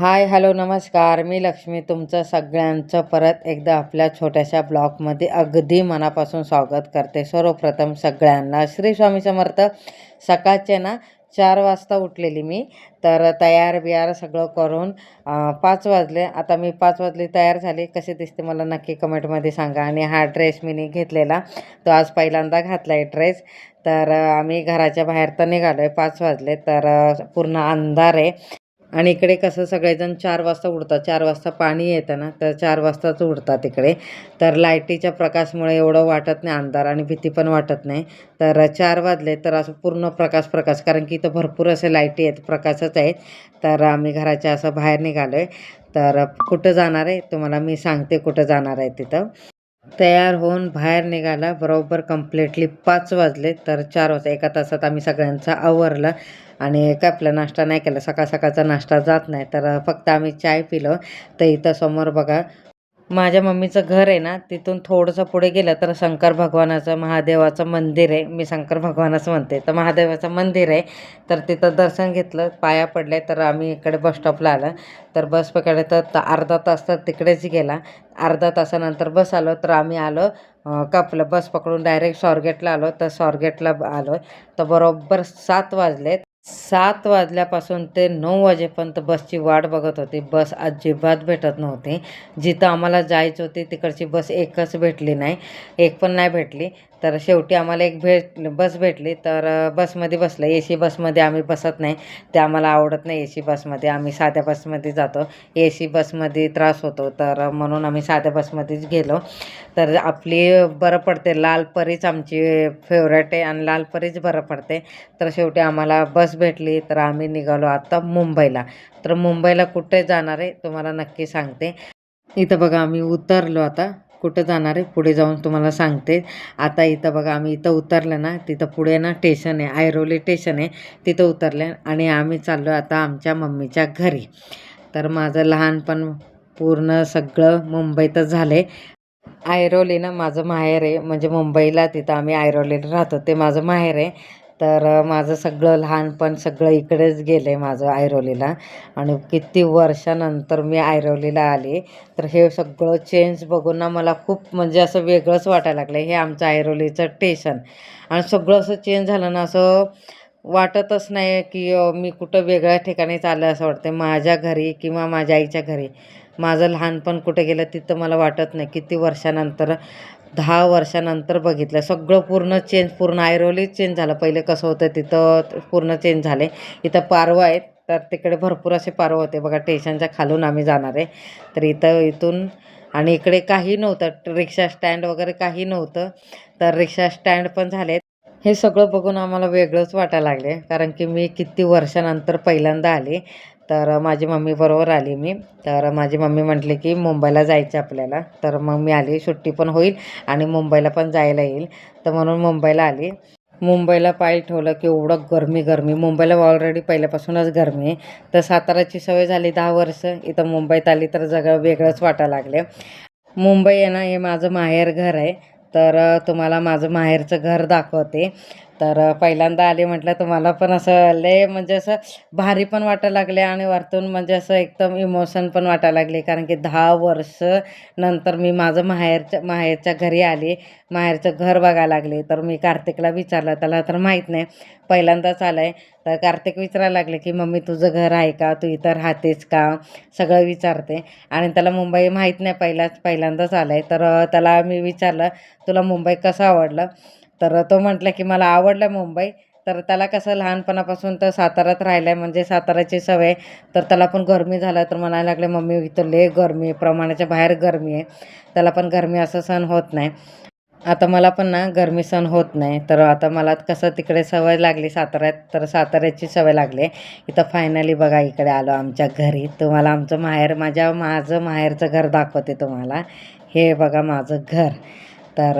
Hi hello नमस्कार. मी लक्ष्मी तुमचं सगळ्यांचं परत एकदा आपल्या छोट्याशा ब्लॉगमध्ये अगदी मनापासून स्वागत करते. सर्वप्रथम सगळ्यांना श्री स्वामी समर्थ. सकाळचे ना चार वाजता उठलेली मी. तर तयार बियार सगळं करून पाच वाजले. आता मी पाच वाजले तयार झाली. कसे दिसते मला नक्की कमेंटमध्ये सांगा. आणि हा ड्रेस मी घेतलेला. तो आज पहिल्यांदा घातला आहे ड्रेस. तर आम्ही घराच्या बाहेर तर निघालो आहे पाच वाजले. तर पूर्ण अंधार आहे. आणि इकडे कसं सगळेजण चार वाजता उडतात. चार वाजता पाणी येतं ना तर चार वाजताच उडतात इकडे. तर लाईटीच्या प्रकाशमुळे एवढं वाटत नाही अंधार आणि भीती पण वाटत नाही. तर चार वाजले तर असं पूर्ण प्रकाश प्रकाश. कारण की इथं भरपूर असे लाईटी आहेत प्रकाशच आहेत. तर आम्ही घराच्या असं बाहेर निघालो आहे तर कुठं जाणार आहे? तुम्हाला मी सांगते कुठं जाणार आहे तिथं. तयार होऊन बाहेर निघाला. बरोबर कम्प्लिटली पाच वाजले. तर चार वाजता एका तासात आम्ही सगळ्यांचा आवरलं. आणि काय आपला नाश्ता नाही केला. सकाळ सकाळचा नाश्ता जात नाही. तर फक्त आम्ही चाय पिलो. तर इथं समोर बघा माझ्या मम्मीचं घर आहे ना तिथून थोडंसं पुढे गेलं तर शंकर भगवानाचं महादेवाचं मंदिर आहे. मी शंकर भगवानच म्हणते. तर महादेवाचं मंदिर आहे. तर तिथं दर्शन घेतलं. पाया पडले तर आम्ही इकडे बस स्टॉपला आलं. तर बस पकडले तर अर्धा तास तर तिकडेच गेला. अर्धा तासानंतर बस आलो तर आम्ही आलो. कापलं बस पकडून डायरेक्ट स्वारगेटला आलो. तर स्वारगेटला आलो. तर बरोबर सात वाजलेत. सात वाजल्यापासून ते नऊ वाजेपर्यंत बसची वाट बघत होती. बस अजिबात भेटत नव्हती. जिथं आम्हाला जायचं होती तिकडची बस एकच भेटली नाही. एक पण नाही भेटली. तर शेवटी आम्हाला एक भेट बस भेटली. तर बसमध्ये बसलं. ए सी बसमध्ये आम्ही बसत नाही. ते आम्हाला आवडत नाही ए सी बसमध्ये. आम्ही साध्या बसमध्ये जातो. ए सी बसमध्ये त्रास होतो. तर म्हणून आम्ही साध्या बसमध्येच गेलो. तर आपली बरं पडते. लाल परीच आमची फेवरेट आहे आणि लाल परीच बरं पडते. तर शेवटी आम्हाला बस भेटली. तर आम्ही निघालो आता मुंबईला. तर मुंबईला कुठे जाणार आहे? तुम्हाला नक्की सांगते. इथं बघा आम्ही उतरलो आता. कुठं जाणार आहे पुढे जाऊन तुम्हाला सांगते. आता इथं बघा आम्ही इथं उतरलं ना तिथं पुढे ना स्टेशन आहे ऐरोली स्टेशन आहे तिथं उतरले आणि आम्ही चाललो आता आमच्या मम्मीच्या घरी. तर माझं लहानपण पूर्ण सगळं मुंबईतच झालं आहे ऐरोली ना माझं माहेर आहे म्हणजे मुंबईला तिथं आम्ही ऐरोलीला राहतो ते माझं माहेर आहे. तर माझं सगळं लहानपण सगळं इकडेच गेलं आहे माझं ऐरोलीला. आणि किती वर्षानंतर मी ऐरोलीला आले. तर हे सगळं चेंज बघून ना मला खूप म्हणजे असं वेगळंच वाटायला लागलं हे आमचं ऐरोलीचं स्टेशन आणि सगळं असं चेंज झालं ना असं वाटतच नाही की मी कुठं वेगळ्या ठिकाणी चाललं असं वाटतं माझ्या घरी किंवा माझ्या आईच्या घरी. माझं लहानपण कुठे गेलं तिथं मला वाटत नाही. किती वर्षानंतर दहा वर्षानंतर बघितलं. सगळं पूर्ण चेंज पूर्ण आयरोलीच चेंज झालं. पहिले कसं होतं तिथं पूर्ण चेंज झाले. इथं पारवं आहेत. तर तिकडे भरपूर असे पारवं होते. बघा स्टेशनच्या खालून आम्ही जाणार आहे. तर इथं इथून आणि इकडे काही नव्हतं. रिक्षा स्टँड वगैरे काही नव्हतं. तर रिक्षा स्टँड पण झालेत. हे सगळं बघून आम्हाला वेगळंच वाटायला लागले. कारण की मी किती वर्षानंतर पहिल्यांदा आले तर माझी मम्मी बरोबर आली मी. तर माझी मम्मी म्हटली की मुंबईला जायचं आपल्याला. तर मग मी आली सुट्टी पण होईल आणि मुंबईला पण जायला येईल. तर म्हणून मुंबईला आली. मुंबईला पाय ठेवलं की एवढं गरमी गरमी. मुंबईला ऑलरेडी पहिल्यापासूनच गरमी आहे. तर साताराची सवय झाली दहा वर्ष. इथं मुंबईत आली तर जग वेगळंच वाटायला लागले. मुंबई आहे ना हे माझं माहेर घर आहे. तर तुम्हाला माझं माहेरचं घर दाखवते. तर पहिल्यांदा आले म्हटलं तुम्हाला पण असं लय म्हणजे असं भारी पण वाटायला लागले आणि वरतून म्हणजे असं एकदम इमोशन पण वाटायला लागले. कारण की दहा वर्ष नंतर मी माझं माहेरच्या माहेरच्या घरी आली. माहेरचं घर बघायला लागले. तर मी कार्तिकला विचारलं. त्याला तर माहीत नाही. पहिल्यांदाच आलं आहे तर कार्तिक विचारायला लागले की मम्मी तुझं घर आहे का? तू इथं राहतेस का? सगळं विचारते. आणि त्याला मुंबई माहीत नाही. पहिलाच पहिल्यांदाच आलं आहे तर त्याला मी विचारलं तुला मुंबई कसं आवडलं? तर तो म्हटलं की मला आवडलं मुंबई. तर त्याला कसं लहानपणापासून तर साताऱ्यात राहिलं आहे म्हणजे साताऱ्याची सवय. तर त्याला पण गरमी झालं तर म्हणायला लागले मम्मी इथं लय गरमी आहे. प्रमाणाच्या बाहेर गरमी आहे. त्याला पण गरमी असं सण होत नाही. आता मला पण ना गरमी सण होत नाही. तर आता मला कसं तिकडे सवय लागली साताऱ्यात तर साताऱ्याची सवय लागली. इथं फायनली बघा इकडे आलो आमच्या घरी. तुम्हाला आमचं माहेर माझ्या माझं माहेरचं घर दाखवते तुम्हाला. हे बघा माझं घर. तर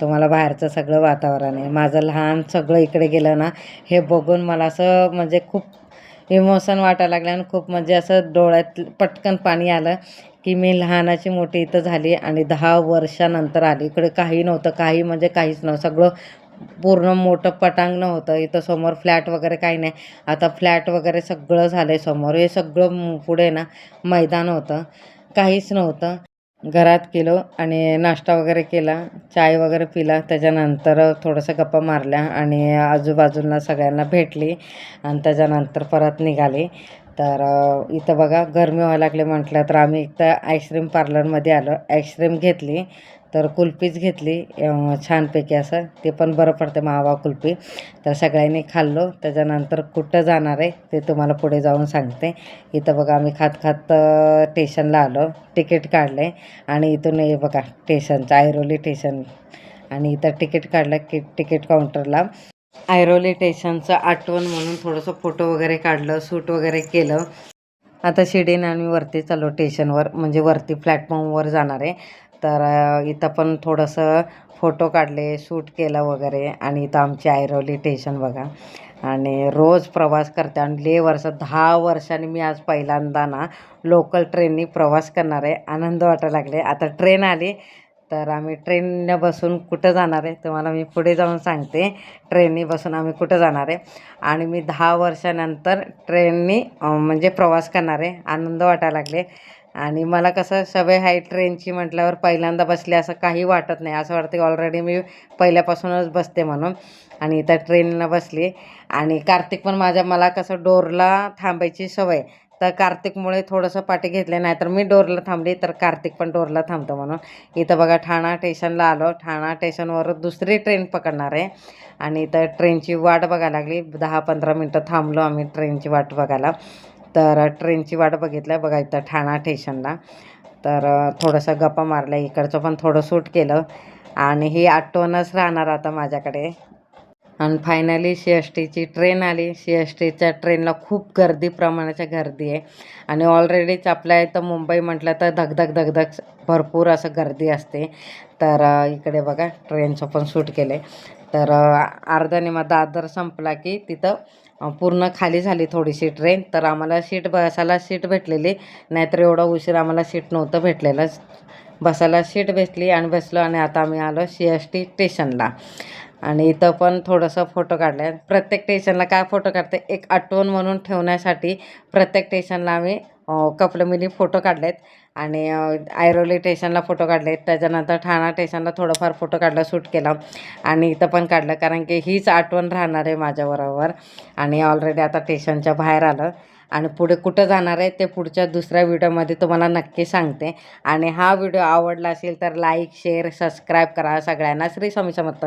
तुम्हाला बाहेरचं सगळं वातावरण आहे. माझं लहान सगळं इकडे गेलं ना हे बघून मला असं म्हणजे खूप इमोशन वाटायला लागलं आणि खूप म्हणजे असं डोळ्यात पटकन पाणी आलं की मी लहानाची मोठी इथं झाली आणि दहा वर्षानंतर आली. इकडे काही नव्हतं काही म्हणजे काहीच नव्हतं. सगळं पूर्ण मोठं पटांगण होतं. इथं समोर फ्लॅट वगैरे काही नाही. आता फ्लॅट वगैरे सगळं झालं आहे समोर. हे सगळं पुढे ना मैदान होतं. काहीच नव्हतं. घरात केलो आणि नाश्ता वगैरे केला चाय वगैरे पिला. त्याच्यानंतर थोडंसं गप्पा मारल्या आणि आजूबाजूला सगळ्यांना भेटली आणि त्याच्यानंतर परत निघाली. तर इथं बघा गरमी व्हायला लागली म्हटलं तर आम्ही इथं आईस्क्रीम पार्लरमध्ये आलो. आईस्क्रीम घेतली. तर कुल्फीच घेतली. छानपैकी असं. ते पण बरं पडतं मावा कुल्फी. तर सगळ्यांनी खाल्लो. त्याच्यानंतर कुठं जाणार आहे ते तुम्हाला पुढे जाऊन सांगते. इथं बघा आम्ही खात खात स्टेशनला आलो. तिकीट काढले आणि इथून हे बघा स्टेशनचं ऐरोली स्टेशन. आणि इथं तिकीट काढलं की तिकीट काउंटरला. ऐरोली स्टेशनचं आठवण म्हणून थोडंसं फोटो वगैरे काढलं सूट वगैरे केलं. आता शिडीने आम्ही वरती चाललो स्टेशनवर म्हणजे वरती प्लॅटफॉर्मवर जाणार आहे. तर इथं पण थोडंसं फोटो काढले शूट केलं वगैरे. आणि इथं आमची ऐरोली स्टेशन बघा. आणि रोज प्रवास करते. आणि ले वर्ष दहा वर्षांनी मी आज पहिल्यांदा ना लोकल ट्रेननी प्रवास करणार आहे. आनंद वाटायला लागले. आता ट्रेन आली तर आम्ही ट्रेननं बसून कुठं जाणार आहे? तुम्हाला मी पुढे जाऊन सांगते. ट्रेननी बसून आम्ही कुठं जाणार आहे? आणि मी दहा वर्षानंतर ट्रेननी म्हणजे प्रवास करणार आहे. आनंद वाटायला लागले. आणि मला कसं सवय आहे ट्रेनची म्हटल्यावर पहिल्यांदा बसले असं काही वाटत नाही. असं वाटतं की ऑलरेडी मी पहिल्यापासूनच बसते म्हणून. आणि इथं ट्रेनला बसली. आणि कार्तिक पण माझ्या मला कसं डोरला थांबायची सवय. तर कार्तिकमुळे थोडंसं पाठी घेतले. नाही तर मी डोरला थांबली तर कार्तिक पण डोरला थांबतो म्हणून. इथं बघा ठाणा स्टेशनला आलो. ठाणा स्टेशनवर दुसरी ट्रेन पकडणार आहे. आणि इथं ट्रेनची वाट बघायला लागली. दहा पंधरा मिनटं थांबलो आम्ही ट्रेनची वाट बघायला. तर ट्रेनची वाट बघितलं बघा इथं ठाणा स्टेशनला. तर थोडंसं गप्पा मारल्या. इकडचं पण थोडं सूट केलं. आणि ही आठवणच राहणार आता माझ्याकडे. आणि फायनली सी एस टीची ट्रेन आली. सी एस टीच्या ट्रेनला खूप गर्दी प्रमाणाच्या गर्दी आहे. आणि ऑलरेडीच आपल्या इथं मुंबई म्हटलं तर धगधग धगधग भरपूर असं गर्दी असते. तर इकडे बघा ट्रेनचं पण सूट केले तर अ, अर्धा निमा दादर संपला की तिथं पूर्ण खाली झाली थोडीशी ट्रेन तर आम्हाला सीट बसायला सीट भेटलेली. नाहीतर एवढा उशीर आम्हाला सीट नव्हतं भेटलेलं बसायला सीट भेटली आणि बसलो आणि आता आम्ही आलो सी एस टी स्टेशनला आणि इथं पण थोडंसं फोटो काढले. प्रत्येक स्टेशनला काय फोटो काढते? एक आठवण म्हणून ठेवण्यासाठी प्रत्येक स्टेशनला आम्ही कपलं मिनी फोटो काढलेत आणि ऐरोली स्टेशनला फोटो आहेत त्याच्यानंतर ठाणा स्टेशनला थोडंफार फोटो काढला शूट केला आणि इथं पण काढलं कारण की हीच आठवण राहणार आहे माझ्याबरोबर आणि ऑलरेडी आता स्टेशनच्या बाहेर आलं आणि पुढे कुठं जाणार आहे ते पुढच्या दुसऱ्या व्हिडिओमध्ये तुम्हाला नक्की सांगते. आणि हा व्हिडिओ आवडला असेल तर लाईक शेअर सबस्क्राईब करा सगळ्यांना. श्री स्वामी समर्थ.